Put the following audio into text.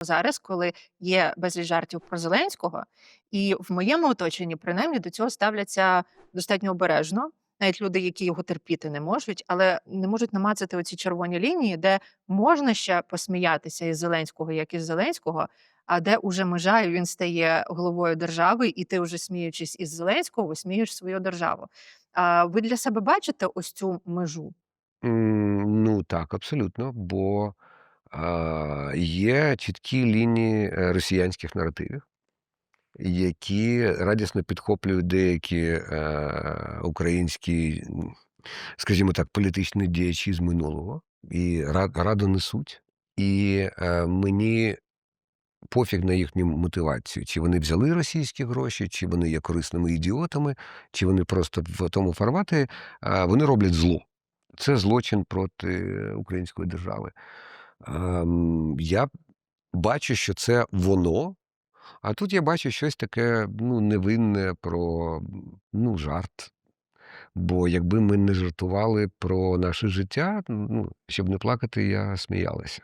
зараз, коли є безліч жартів про Зеленського, і в моєму оточенні принаймні до цього ставляться достатньо обережно. Навіть люди, які його терпіти не можуть, але не можуть намацати оці червоні лінії, де можна ще посміятися із Зеленського, як із Зеленського, а де уже межа, і він стає головою держави, і ти вже сміючись із Зеленського, висміюєш свою державу. А ви для себе бачите ось цю межу? М, ну так, абсолютно. Бо, є чіткі лінії, е, росіянських наративів, які радісно підхоплюють деякі, е, українські, скажімо так, політичні діячі з минулого і радо несуть. І, е, мені пофіг на їхню мотивацію, чи вони взяли російські гроші, чи вони є корисними ідіотами, чи вони просто в тому форматі, вони роблять зло. Це злочин проти української держави. Я бачу, що це воно, а тут я бачу щось таке, ну, невинне про, ну, жарт. Бо якби ми не жартували про наше життя, ну, щоб не плакати, я сміялася.